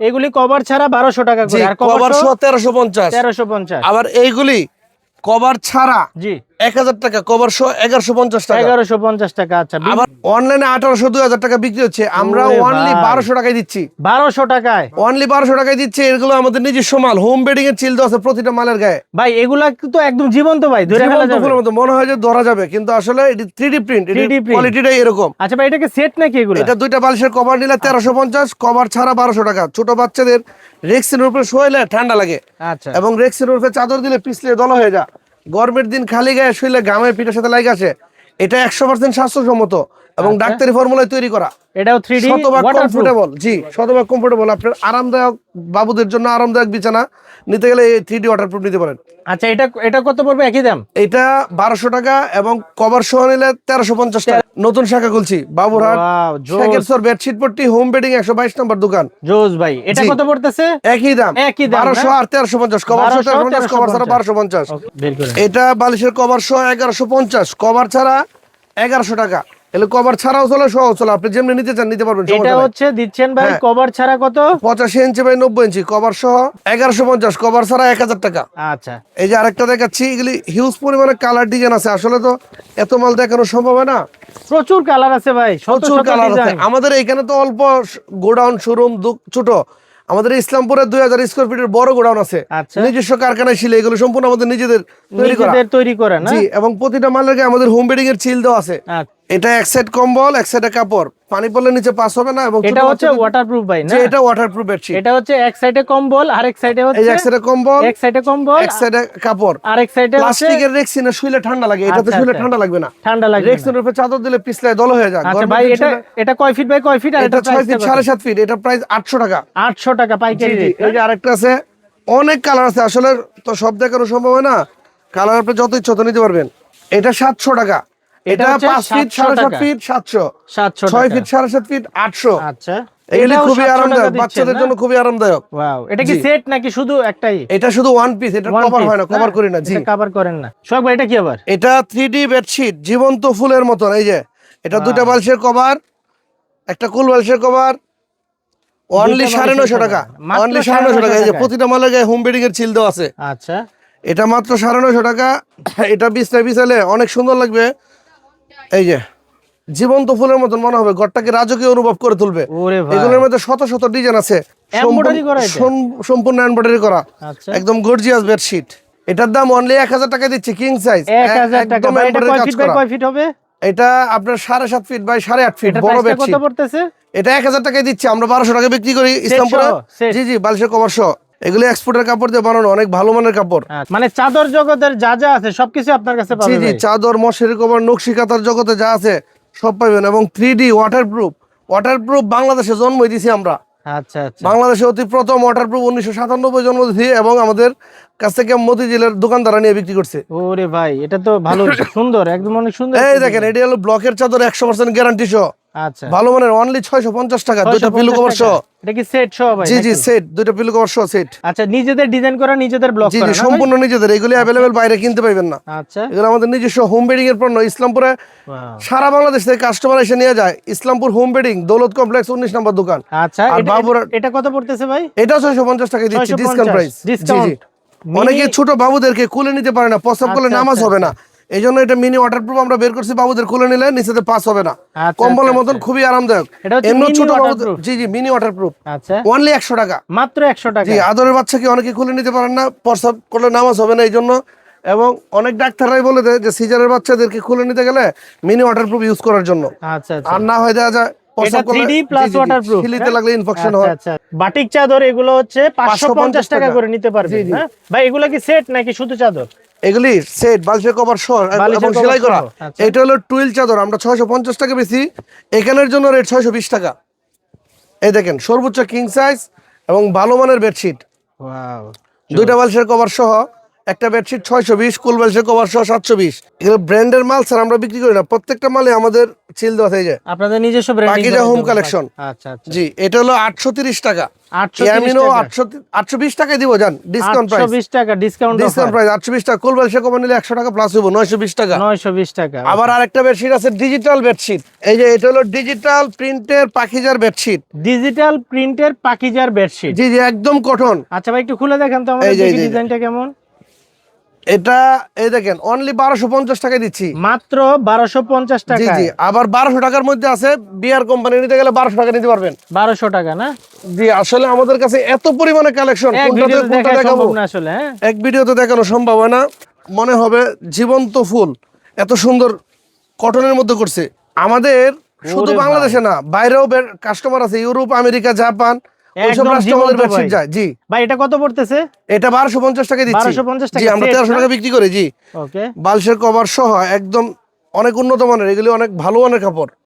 এগুলি কভার ছাড়া বারোশো টাকা করে। আর কভার কভার সহ তেরোশো পঞ্চাশ। তেরোশো পঞ্চাশ। আবার এইগুলি কভার ছাড়া জি। এক হাজার টাকা কভার সহ এগারোশো পঞ্চাশ টাকা। এগারোশো পঞ্চাশ টাকা আচ্ছা আবার অনলাইনে আঠারোশো দুই হাজার টাকা বিক্রি হচ্ছে। আমরা অনলি বারোশো টাকায় দিচ্ছি। বারোশো টাকায়? অনলি বারোশো টাকায় দিচ্ছে এগুলো আমাদের নিজস্ব মাল। হোম বেডিং এর চিল আছে প্রতিটা মালের গায়ে। ভাই এগুলা তো একদম জীবন্ত ভাই ধরে ফেলা যাবে। মতো মনে হয় যে ধরা যাবে কিন্তু আসলে এটি three D print 3D print। কোয়ালিটিটাই এরকম। আচ্ছা ভাই এটাকে সেট নাকি এগুলো? এটা দুইটা বালিশের কভার নিলে তেরোশো পঞ্চাশ কভার ছাড়া বারোশো টাকা। ছোট বাচ্চাদের রেক্সিন উপরে ঠান্ডা লাগে। আচ্ছা। এবং রেক্সিন উপরে চাদর দিলে পিছলে দল হয়ে যা গরমের দিন খালি গায়ে শুইলে গামের পিঠের সাথে লাগে আসে এটা একশো পার্সেন্ট স্বাস্থ্যসম্মত। এবং আচ্ছা। ডাক্তারি ফর্মুলায় তৈরি করা। এটাও থ্রি ডি শতভাগ কমফোর্টেবল জি শতভাগ কমফোর্টেবল আপনার আরামদায়ক বাবুদের জন্য আরামদায়ক বিছানা নিতে গেলে এই থ্রি ডি ওয়াটারপ্রুফ নিতে পারেন। আচ্ছা এটা এটা কত পড়বে? একই দাম? এটা বারোশো টাকা এবং কভার সহ নিলে তেরোশো পঞ্চাশ টাকা। নতুন শাখা খুলছি বাবুরহাট। বেডশিট পট্টি হোম বেডিং একশো বাইশ নম্বর দোকান। জোস ভাই এটা কত পড়তেছে? একই দাম। একই দাম, বারোশো? আর তেরোশো পঞ্চাশ কভার সহ 1200, তেরোশো পঞ্চাশ কভার ছাড়া 1350 বারোশো পঞ্চাশ। Okay, বের করে। এটা বালিশের কভার সহ এগারোশো পঞ্চাশ কভার ছাড়া এগারোশো টাকা। এলে কভার ছাড়াও চলে সহ চলে। আপনি যেমনি নিতে চান নিতে পারবেন এটা হচ্ছে দিচ্ছেন ভাই হ্যাঁ। কভার ছাড়া কত? পঁচাশি ইঞ্চি বাই নব্বই ইঞ্চি কভার সহ এগারোশো পঞ্চাশ কভার ছাড়া এক হাজার টাকা। আচ্ছা। এই যে আরেকটা দেখাচ্ছি এগুলি হিউজ পরিমাণে কালার ডিজাইন আছে। আসলে তো এত মাল দেখানো সম্ভব হয় না। প্রচুর কালার আছে ভাই প্রচুর কালার আছে। আমাদের এখানে তো অল্প গোডাউন শোরুম ছোট। আমাদের ইসলামপুরে দুই হাজার স্কোয়ার ফিটের বড় গোডাউন আছে। আচ্ছা। নিজস্ব কারখানায় ছিল এগুলো সম্পূর্ণ আমাদের নিজেদের তৈরি করা। নিজেদের তৈরি করে না? জি এবং প্রতিটা মালের আমাদের হোম বেডিং এর চিল দেওয়া আছে। আচ্ছা। এটা এক সাইড কম্বল এক সাইডে কাপড়। পানি পড়লে নিচে পাস হবে না এবং এটা হচ্ছে ওয়াটারপ্রুফ ভাই না? এটা ওয়াটারপ্রুফ বেডশিট এটা হচ্ছে এক সাইডে কম্বল আর এক সাইডে হচ্ছে যে এক সাইডে কম্বল এক সাইডে কম্বল এক সাইডে কাপড়। আর এক সাইডে প্লাস্টিকের রেক্সিনে শুইলে ঠান্ডা লাগে এটাতে আচ্ছা, শুইলে আচ্ছা। ঠান্ডা লাগবে না। ঠান্ডা লাগবে না। রেক্সিনের উপরে চাদর দিলে পিছলায় দল হয়ে যায়। আচ্ছা ভাই এটা এটা কয় ফিট বাই কয় ফিট আর এটা এটা ছয় ফিট সাড়ে সাত ফিট এটা প্রাইস আটশো টাকা। 800 টাকা পাইকারি রেট এই যে আরেকটা আছে অনেক কালার আছে। আসলে তো সব দেখানো সম্ভব হয় না কালার আপনি যত ইচ্ছা তত নিতে পারবেন। এটা সাতশো টাকা। এটা পাঁচ ফিট 700 সাড়ে সাত ফিট সাতশো। 700 ছয় ফিট সাড়ে সাত ফিট আটশো। আচ্ছা। এগুলি খুবই আরামদায়ক বাচ্চাদের জন্য খুবই আরামদায়ক। ওয়াও এটা কি সেট নাকি শুধু একটাই? এটা শুধু ওয়ান পিস এটা কভার হয় না কভার করি না জি। কভার করেন না। সোহাগ ভাই এটা কি আবার? এটা থ্রি বেডশিট জীবন্ত ফুলের মতন এই যে। এটা দুইটা বালিশের কভার একটা কুল বালিশের কভার অনলি দুইটা সাড়ে বালিশের নয়শো টাকা। cover। মাত্র অনলি সাড়ে নয়শো টাকা এই যে প্রতিটা মালের গায়ে হোম বেডিং এর চিল দেওয়া আছে। আচ্ছা। এটা মাত্র সাড়ে নয়শো টাকা। এটা বিছনায় বিছালে অনেক সুন্দর লাগবে। এই যে জীবন্ত ফুলের মতন মনে হবে ঘরটাকে রাজকীয় অনুভব করে তুলবে। এগুলোর মধ্যে শত শত ডিজাইন আছে? সম্পূর্ণ- এমব্রয়ডারি করা আচ্ছা। একদম গর্জিয়াস বেডশিট এটার দাম অনলি এক হাজার টাকা দিচ্ছি কিং সাইজ 1000 টাকা। ভাই এটা কয় ফিট কয় ফিট হবে? এটা আপনার সাড়ে সাত ফিট বাই সাড়ে আট ফিট বড় বেডশিট পড়তেছে? এটা এক হাজার টাকায় দিচ্ছি আমরা বারোশো টাকা বিক্রি করি ইসলামপুরে। জি জি বালিশের সহ। এগুলো এক্সপোর্টের কাপড় দিয়ে বানানো অনেক ভালো মানের কাপড়। আচ্ছা, মানে চাদর জগতের যা যা আছে সবকিছু আপনার কাছে জি জি চাদর মশারি কভার নকশি কাতার জগতে যা আছে সব পাবেন এবং থ্রি ডি ওয়াটারপ্রুফ ওয়াটারপ্রুফ বাংলাদেশে জন্ম দিয়েছি আমরা। আচ্ছা আচ্ছা। বাংলাদেশে অতি প্রথম ওয়াটারপ্রুফ উনিশশো সাতানব্বই জন্ম দিয়েছি এবং আমাদের কাছ থেকে মতিঝিলের দোকানদারা নিয়ে বিক্রি করছে। ওরে ভাই এটা তো ভালো সুন্দর একদম অনেক সুন্দর এই দেখেন এটি হলো ব্লকের চাদর একশো পার্সেন্ট গ্যারান্টি সহ। আচ্ছা। ভালো মানের অনলি ছয়শো পঞ্চাশ টাকা দুইটা পিলু কভার সহ। এটা কি সেট সহ ভাই জি জি সেট পিলু কভার সহ সেট আচ্ছা নিজেদের ডিজাইন করা নিজেদের ব্লক করা জি সম্পূর্ণ নিজেদের এগুলি অ্যাভেলেবেল বাইরে কিনতে না। আচ্ছা। এগুলো আমাদের নিজস্ব হোম বেডিং এর পণ্য ইসলামপুরে সারা বাংলাদেশ থেকে কাস্টমার এসে নিয়ে যায় Islampur home bedding Daulat complex উনিশ নম্বর দোকান। আচ্ছা আর বাবুরা- এটা কত পড়তেছে ভাই? এটা ছয়শো পঞ্চাশ টাকা দিচ্ছি ডিসকাউন্ট প্রাইস জি জি। অনেকে ছোট বাবুদেরকে কুলে নিতে পারে না প্রস্রাব করলে আচ্ছা, নামাজ আচ্ছা, হবে না। এই জন্য এটা মিনি ওয়াটারপ্রুফ আমরা বের করছি বাবুদের কুলে নিলে নিচেতে পাস হবে না। আচ্ছা, কম্বলের আচ্ছা, মতন খুবই আরামদায়ক। এমনি ছোট জি জি মিনি ওয়াটারপ্রুফ আচ্ছা। অনলি একশো টাকা। মাত্র একশো টাকা। জি আদরের বাচ্চাকে অনেকে খুলে নিতে পারেন না? প্রস্রাব করলে নামাজ হবে না এই জন্য এবং অনেক ডাক্তাররাই বলে দেয় যে সিজারের বাচ্চাদেরকে খুলে নিতে গেলে মিনি ওয়াটারপ্রুফ ইউজ করার জন্য। আচ্ছা আচ্ছা। আর না হয়ে দেওয়া যায় এটা প্রস্রাব করলে 3D জি, প্লাস জি, জি, ওয়াটারপ্রুফ খিলিতে লাগলে ইনফেকশন আচ্ছা বাটিক চাদর এগুলো হচ্ছে পাঁচশো পঞ্চাশ টাকা। করে নিতে পারবে। হ্যাঁ? ভাই এগুলো কি সেট নাকি শুধু চাদর? এগুলি সেট বালিশে কভার সহ এবং সেলাই করা। আচ্ছা। এটা হলো টুইল চাদর আমরা ছয়শো পঞ্চাশ টাকা বেশি এখানের জন্য রেট ছয়শো বিশ টাকা। এই দেখেন সর্বোচ্চ কিং সাইজ এবং ভালো মানের বেডশিট ওয়াও দুইটা বালিশের কভার সহ একটা বেডশিট ছয়শো বিশ কুল বেলসের কভার সহ সাতশো বিশ। এগুলো ব্র্যান্ডের মাল স্যার আমরা বিক্রি করি না। প্রত্যেকটা মালে আমাদের সিল দেওয়া থেকে যায়। আপনাদের নিজস্ব ব্র্যান্ডিং home collection। আচ্ছা আচ্ছা। জি এটা হলো আটশো তিরিশ টাকা। টাকা। আটশো আটশো বিশ দিব জান। ডিসকাউন্ট প্রাইস টাকা ডিসকাউন্ট ডিসকাউন্ট প্রাইস আটশো বিশ টাকা। কুল বেলসের কভার নিলে একশো টাকা প্লাস হইব নয়শো বিশ টাকা। 920 টাকা আবার আরেকটা বেডশিট আছে ডিজিটাল বেডশিট এই যে এটা হলো ডিজিটাল প্রিন্টের পাখিজার বেডশিট ডিজিটাল প্রিন্টের পাকিজার বেডশিট জি জি একদম কটন আচ্ছা ভাই একটু খুলে দেখেন তো আমাদের। ডিজাইনটা কেমন? এটা এই দেখেন অনলি বারোশো পঞ্চাশ টাকায় দিচ্ছি। মাত্র বারোশো পঞ্চাশ টাকা জি আবার বারোশো টাকার মধ্যে আছে বিয়ার কোম্পানি নিতে গেলে বারোশো টাকা নিতে পারবেন। বারোশো টাকা না? জি আসলে আমাদের কাছে এত পরিমাণে কালেকশন আসলে হ্যাঁ? এক ভিডিওতে দেখানো সম্ভব হয় না। মনে হবে জীবন্ত ফুল এত সুন্দর কটনের মধ্যে করছে। আমাদের শুধু বাংলাদেশে না বাইরেও কাস্টমার আছে ইউরোপ আমেরিকা জাপান। ওইসব একদম আমাদের বেডশিট যায় জি। ভাই এটা কত পড়তেছে? এটা বারোশো পঞ্চাশ টাকা দিচ্ছি। 1250 টাকা জি আমরা? টাকা বিক্রি করে জি। ওকে কভার সহ একদম অনেক উন্নত মানের এগুলি অনেক ভালো মানের কাপড়।